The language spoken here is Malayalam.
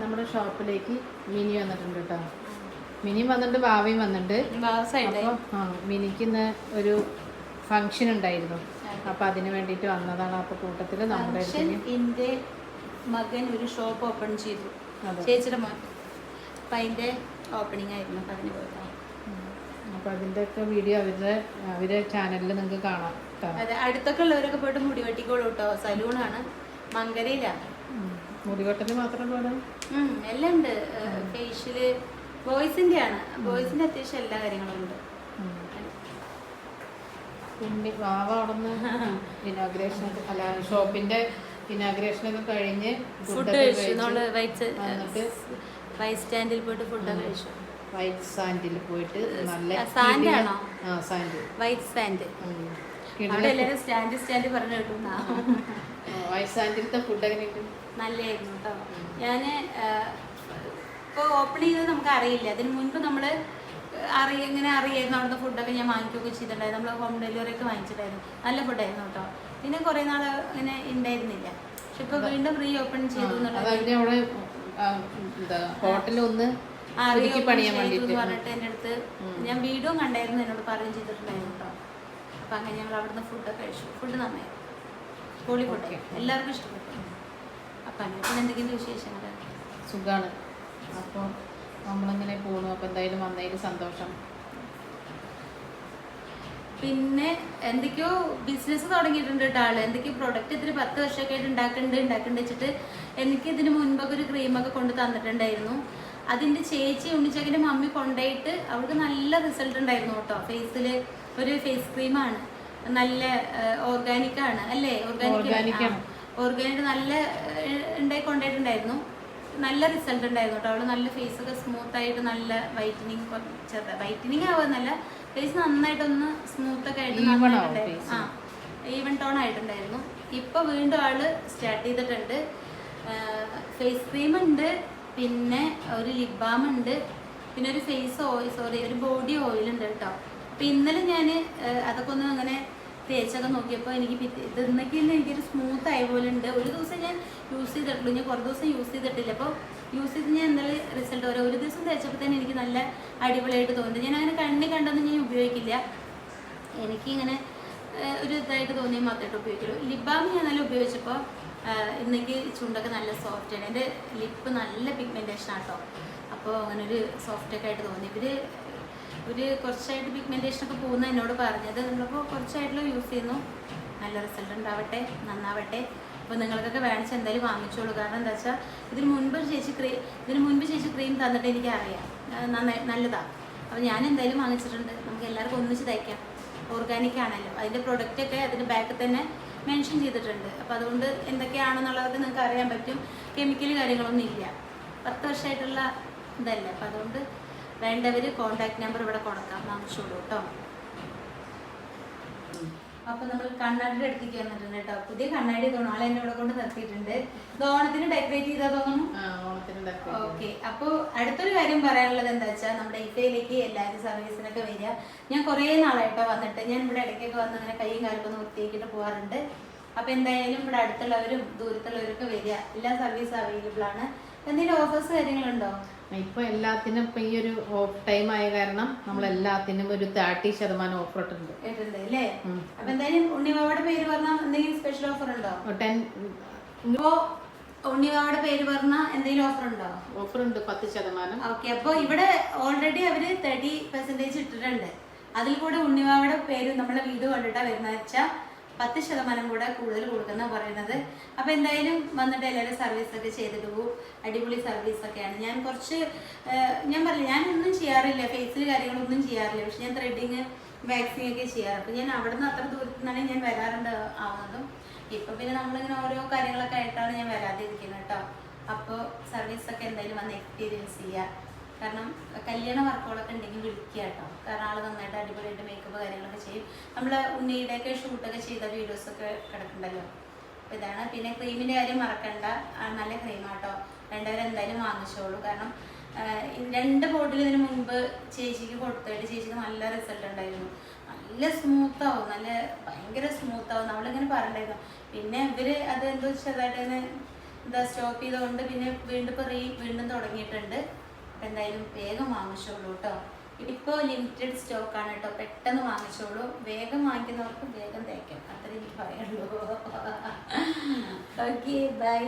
നമ്മുടെ ഷോപ്പിലേക്ക് മിനി വന്നിട്ടുണ്ട് കേട്ടോ. മിനി വന്നിട്ടുണ്ട് ഭാവിയും വന്നിട്ടുണ്ട്. അപ്പോൾ ആ മിനിക്ക് ഇന്ന് ഒരു ഫങ്ഷൻ ഉണ്ടായിരുന്നു. അപ്പോൾ അതിന് വേണ്ടിയിട്ട് വന്നതാണ് അപ്പോൾ കൂട്ടത്തിൽ നമ്മുടെ ഫംഗ്ഷൻ എന്റെ മകൻ ഒരു ഷോപ്പ് ഓപ്പൺ ചെയ്തു. ചേച്ചിയുടെ മോൻ അപ്പം അതിന്റെ ഓപ്പണിംഗ് ആയിരുന്നു അപ്പം അതിന് പോയതാണ്. അപ്പോൾ അതിന്റെയൊക്കെ വീഡിയോ അവരുടെ അവരെ ചാനലിൽ നിങ്ങൾക്ക് കാണാം അതെ അടുത്തൊക്കെ ഉള്ളവരൊക്കെ പോയിട്ട് മുടി വെട്ടിക്കോളൂ കേട്ടോ. സലൂണാണ്. മങ്കരയിലാണ്. മുടിവെട്ടൽ ഉം, എല്ലാം ഉണ്ട്. ഫേഷ്യൽ ബോയ്സിന്റെ ആണ്. ബോയ്സിന്റെ അത്യാവശ്യം എല്ലാ കാര്യങ്ങളും ഉണ്ട്. പിന്നെ വാവ അവിടുന്ന് ഇനാഗ്രേഷൻ അല്ല ഷോപ്പിന്റെ ഇനാഗ്രേഷൻ ഒക്കെ കഴിഞ്ഞ് ഫുഡ് കഴിച്ചു. വൈറ്റ് സ്റ്റാൻഡിൽ പോയിട്ട് ഫുഡ് കഴിച്ചു. വൈറ്റ് സാൻഡിൽ പോയിട്ട് നല്ല സാൻഡ് ആണോ? ആ സാൻഡ്. White sand. അവിടെ എല്ലാവരും സ്റ്റാൻഡ് സ്റ്റാൻഡ് പറഞ്ഞു കിട്ടുന്ന ഫുഡ് എങ്ങനെയുണ്ട്? നല്ലായിരുന്നു കേട്ടോ ഞാൻ ഇപ്പോൾ ഓപ്പൺ ചെയ്തത് നമുക്ക് അറിയില്ല. അതിന് മുൻപ് നമ്മൾ അറിയ ഇങ്ങനെ അറിയായിരുന്നു അവിടുന്ന് ഫുഡൊക്കെ ഞാൻ വാങ്ങിക്കുകയൊക്കെ ചെയ്തിട്ടുണ്ടായിരുന്നു. നമ്മൾ ഹോം ഡെലിവറി ഒക്കെ വാങ്ങിച്ചിട്ടായിരുന്നു. നല്ല ഫുഡായിരുന്നു കേട്ടോ പിന്നെ കുറേ നാൾ അങ്ങനെ ഉണ്ടായിരുന്നില്ല പക്ഷെ ഇപ്പോൾ വീണ്ടും റീ ഓപ്പൺ ചെയ്തു പറഞ്ഞിട്ട് എന്റെ അടുത്ത് ഞാൻ വീഡിയോ കണ്ടായിരുന്നു എന്നോട് പറയുകയും ചെയ്തിട്ടുണ്ടായിരുന്നു കേട്ടോ അപ്പം അങ്ങനെ ഞങ്ങൾ അവിടുന്ന് ഫുഡൊക്കെ കഴിച്ചു. ഫുഡ് നന്നായി. പൊളി എല്ലാവർക്കും ഇഷ്ടപ്പെട്ടു. അപ്പം അങ്ങനെ എന്തെങ്കിലും വിശേഷങ്ങൾ സുഖാണ്. അപ്പോൾ നമ്മളിങ്ങനെ പോണു? അപ്പോൾ എന്തായാലും വന്നതിൽ സന്തോഷം. പിന്നെ എന്തൊക്കെയോ ബിസിനസ് തുടങ്ങിയിട്ടുണ്ട് കേട്ടോ ആൾ. എന്തൊക്കെയോ പ്രൊഡക്റ്റ് ഇതിന് പത്ത് വർഷമൊക്കെ ആയിട്ട് ഉണ്ടാക്കുന്നുണ്ട് ഉണ്ടാക്കുന്നുണ്ട് വെച്ചിട്ട് എനിക്ക് ഇതിന് മുൻപൊക്കെ ഒരു ക്രീമൊക്കെ കൊണ്ട് തന്നിട്ടുണ്ടായിരുന്നു. അതിന്റെ ചേച്ചി ഉണ്ണിച്ചക്കന്റെ മമ്മി കൊണ്ടുപോയിട്ട് അവൾക്ക് നല്ല റിസൾട്ട് ഉണ്ടായിരുന്നു കേട്ടോ. ഫേസിൽ ഒരു ഫേസ് ക്രീമാണ് നല്ല ഓർഗാനിക് ആണ് അല്ലേ? ഓർഗാനിക്. ഓർഗാനിക് നല്ല ഉണ്ടായി കൊണ്ടുപോയിട്ടുണ്ടായിരുന്നു നല്ല റിസൾട്ട് ഉണ്ടായിരുന്നു കേട്ടോ. അവൾ നല്ല ഫേസ് ഒക്കെ സ്മൂത്ത് ആയിട്ട് നല്ല വൈറ്റനിങ് ചെറുതാ. വൈറ്റനിങ് ആവുന്നല്ല ഫേസ് നന്നായിട്ടൊന്ന് സ്മൂത്ത് ഒക്കെ ആയിട്ട് നന്നായിട്ടുണ്ടായിരുന്നു. ആ ഈവൻ ടോൺ ആയിട്ടുണ്ടായിരുന്നു. ഇപ്പൊ വീണ്ടും ആൾ സ്റ്റാർട്ട് ചെയ്തിട്ടുണ്ട്. ഫേസ് ക്രീം ഉണ്ട് പിന്നെ ഒരു ലിപ് ബാം ഉണ്ട് പിന്നെ ഒരു ഫേസ് ഓയിൽ സോറി ഒരു ബോഡി ഓയിൽ ഉണ്ട് കേട്ടോ. അപ്പൊ ഇന്നലെ ഞാൻ അതൊക്കെ ഒന്ന് അങ്ങനെ തേച്ചൊക്കെ നോക്കിയപ്പോൾ എനിക്ക് ഇത് എനിക്കൊരു സ്മൂത്ത് ആയ പോലെ ഉണ്ട്. ഒരു ദിവസം ഞാൻ യൂസ് ചെയ്തിട്ടുള്ളൂ ഞാൻ കുറേ ദിവസം യൂസ് ചെയ്തിട്ടില്ല. അപ്പോൾ യൂസ് ചെയ്ത് ഞാൻ ഇന്നലെ റിസൾട്ട് വരെ ഒരു ദിവസം തേച്ചപ്പോൾ തന്നെ എനിക്ക് നല്ല അടിപൊളിയായിട്ട് തോന്നുന്നു ഞാൻ അങ്ങനെ കണ്ണി കണ്ടൊന്നും ഞാൻ ഉപയോഗിക്കില്ല. എനിക്കിങ്ങനെ ഒരു ഇതായിട്ട് തോന്നിയാൽ മാത്രമായിട്ട് ഉപയോഗിക്കുള്ളൂ. ലിപ് ബാം ഞാൻ നല്ല ഉപയോഗിച്ചപ്പോൾ ഇന്നെങ്കിൽ ചുണ്ടൊക്കെ നല്ല സോഫ്റ്റ് ആണ്. എന്റെ ലിപ്പ് നല്ല പിഗ്മെന്റേഷൻ ആട്ടോ അപ്പോൾ അങ്ങനെ ഒരു സോഫ്റ്റ് ഒക്കെ ആയിട്ട് തോന്നി. ഇവർ ഒരു കുറച്ചായിട്ട് പിഗ്മെന്റേഷൻ ഒക്കെ പോകുന്ന എന്നോട് പറഞ്ഞത്. നമ്മളിപ്പോൾ കുറച്ചായിട്ടുള്ള യൂസ് ചെയ്യുന്നു. നല്ല റിസൾട്ട് ഉണ്ടാവട്ടെ നന്നാവട്ടെ. അപ്പോൾ നിങ്ങൾക്കൊക്കെ വേണിച്ച് എന്തായാലും വാങ്ങിച്ചോളൂ. കാരണം എന്താ വെച്ചാൽ ഇതിന് മുൻപ് ചേച്ചി ക്രീം ഇതിന് മുൻപ് ചേച്ചി ക്രീം തന്നിട്ട് എനിക്കറിയാം. നന്നായി നല്ലതാണ് അപ്പോൾ ഞാൻ എന്തായാലും വാങ്ങിച്ചിട്ടുണ്ട്. നമുക്ക് എല്ലാവർക്കും ഒന്നിച്ച് തയ്ക്കാം. ഓർഗാനിക് ആണല്ലോ. അതിന്റെ പ്രൊഡക്റ്റൊക്കെ അതിന്റെ ബാക്കിൽ തന്നെ മെൻഷൻ ചെയ്തിട്ടുണ്ട്. അപ്പോൾ അതുകൊണ്ട് എന്തൊക്കെയാണെന്നുള്ളതൊക്കെ നിങ്ങൾക്ക് അറിയാൻ പറ്റും. കെമിക്കൽ കാര്യങ്ങളൊന്നും ഇല്ല. പത്ത് വർഷമായിട്ടുള്ള ഇതല്ലേ. അപ്പോൾ അതുകൊണ്ട് വേണ്ടവർ കോൺടാക്ട് നമ്പർ ഇവിടെ കൊടുക്കാം. വാങ്ങിച്ചോളൂ കേട്ടോ. അപ്പൊ നമ്മൾ കണ്ണാടിയുടെ അടുത്തേക്ക് വന്നിട്ടുണ്ട് കേട്ടോ. പുതിയ കണ്ണാടി ആളെ എന്നെ ഇവിടെ കൊണ്ട് നിർത്തിയിട്ടുണ്ട്. ഇത് ഓണത്തിന് ഡെക്കറേറ്റ് ചെയ്താൽ തോന്നുന്നു. ഓക്കെ അപ്പോൾ അടുത്തൊരു കാര്യം പറയാനുള്ളത് എന്താ വെച്ചാൽ നമ്മുടെ ഇഫയിലേക്ക് എല്ലാവരും സർവീസിനൊക്കെ വരിക. ഞാൻ കുറേ നാളായിട്ടോ വന്നിട്ട്. ഞാൻ ഇവിടെ ഇടയ്ക്കൊക്കെ വന്ന് അങ്ങനെ കൈയും കാലൊക്കെ വൃത്തിയാക്കിയിട്ട് പോകാറുണ്ട് അപ്പോൾ എന്തായാലും ഇവിടെ അടുത്തുള്ളവരും ദൂരത്തുള്ളവരൊക്കെ വരിക. എല്ലാ സർവീസും അവൈലബിൾ ആണ്. എന്തെങ്കിലും ഓഫേഴ്സ് കാര്യങ്ങളുണ്ടോ? ഇപ്പൊ എല്ലാത്തിനും ഇപ്പൊ ഈ ഒരു ഓഫ് ടൈം ആയ കാരണം നമ്മൾ എല്ലാത്തിനും ഒരു തേർട്ടി ശതമാനം ഓഫർ ഇട്ടുണ്ട്. അപ്പൊ എന്തായാലും ഉണ്ണിമാവയുടെ പേര് പറഞ്ഞാൽ എന്തെങ്കിലും സ്പെഷ്യൽ ഓഫർ ഉണ്ടോ? ടെൻ ഇപ്പോ ഉണ്ണിമാവയുടെ പേര് പറഞ്ഞാൽ എന്തെങ്കിലും ഓഫർ ഉണ്ടോ? ഓഫർ ഉണ്ട് പത്ത് ശതമാനം. ഓക്കെ അപ്പോൾ ഇവിടെ ഓൾറെഡി അവർ തേർട്ടി പെർസെന്റേജ് ഇട്ടിട്ടുണ്ട്. അതിൽ കൂടെ ഉണ്ണിമാവയുടെ പേര് നമ്മുടെ വീട് കണ്ടിട്ടാ വരുന്നത് വെച്ചാൽ പത്ത് ശതമാനം കൂടെ കൂടുതൽ കൊടുക്കുന്ന പറയുന്നത്. അപ്പോൾ എന്തായാലും വന്നിട്ട് എല്ലാവരും സർവീസ് ഒക്കെ ചെയ്തിട്ട് പോകും അടിപൊളി സർവീസ് ഒക്കെയാണ്. ഞാൻ കുറച്ച് ഞാൻ പറഞ്ഞില്ല ഞാൻ ഒന്നും ചെയ്യാറില്ല. ഫേസിൽ കാര്യങ്ങളൊന്നും ചെയ്യാറില്ല. പക്ഷെ ഞാൻ ത്രെഡിങ് വാക്സിങ് ഒക്കെ ചെയ്യാറ്. അപ്പോൾ ഞാൻ അവിടെ നിന്ന് അത്ര ദൂരത്തു നിന്നാണ് ഞാൻ വരാറുണ്ട് ആവുന്നതും. ഇപ്പം പിന്നെ നമ്മളിങ്ങനെ ഓരോ കാര്യങ്ങളൊക്കെ ആയിട്ടാണ് ഞാൻ വരാതിരിക്കുന്നത് കേട്ടോ അപ്പോൾ സർവീസൊക്കെ എന്തായാലും വന്ന് എക്സ്പീരിയൻസ് ചെയ്യുക കാരണം കല്യാണ വർക്കുകളൊക്കെ ഉണ്ടെങ്കിൽ വിളിക്കുക കേട്ടോ കാരണം ആൾ നന്നായിട്ട് അടിപൊളിയായിട്ട് മേക്കപ്പ് കാര്യങ്ങളൊക്കെ ചെയ്യും. നമ്മൾ ഉണ്ണിയുടെയൊക്കെ ഷൂട്ടൊക്കെ ചെയ്ത വീഡിയോസൊക്കെ കിടക്കണ്ടല്ലോ. അപ്പോൾ ഇതാണ്. പിന്നെ ക്രീമിന്റെ കാര്യം മറക്കണ്ട. നല്ല ക്രീമാട്ടോ രണ്ടുപേരും എന്തായാലും വാങ്ങിച്ചോളൂ. കാരണം രണ്ട് ബോട്ടിൽ ഇതിന് മുൻപ് ചേച്ചിക്ക് കൊടുത്തിട്ട് ചേച്ചിക്ക് നല്ല റിസൾട്ട് ഉണ്ടായിരുന്നു. നല്ല സ്മൂത്ത് ആവും. നല്ല ഭയങ്കര സ്മൂത്ത് ആവും. നമ്മളിങ്ങനെ പറഞ്ഞിട്ടുണ്ടായിരുന്നു. പിന്നെ ഇവർ അത് എന്തോ ചെറുതായിട്ട് ഇതാ സ്റ്റോപ്പ് ചെയ്തുകൊണ്ട് പിന്നെ വീണ്ടും ഇപ്പോൾ റീ വീണ്ടും തുടങ്ങിയിട്ടുണ്ട്. അപ്പം എന്തായാലും വേഗം വാങ്ങിച്ചോളൂ കേട്ടോ. ഇതിപ്പോൾ ലിമിറ്റഡ് സ്റ്റോക്കാണ് കേട്ടോ പെട്ടെന്ന് വാങ്ങിച്ചോളൂ. വേഗം വാങ്ങിക്കുന്നവർക്ക് വേഗം തേക്കാം. അത്രേ എനിക്ക് പറയുള്ളൂ ഓക്കെ ബൈ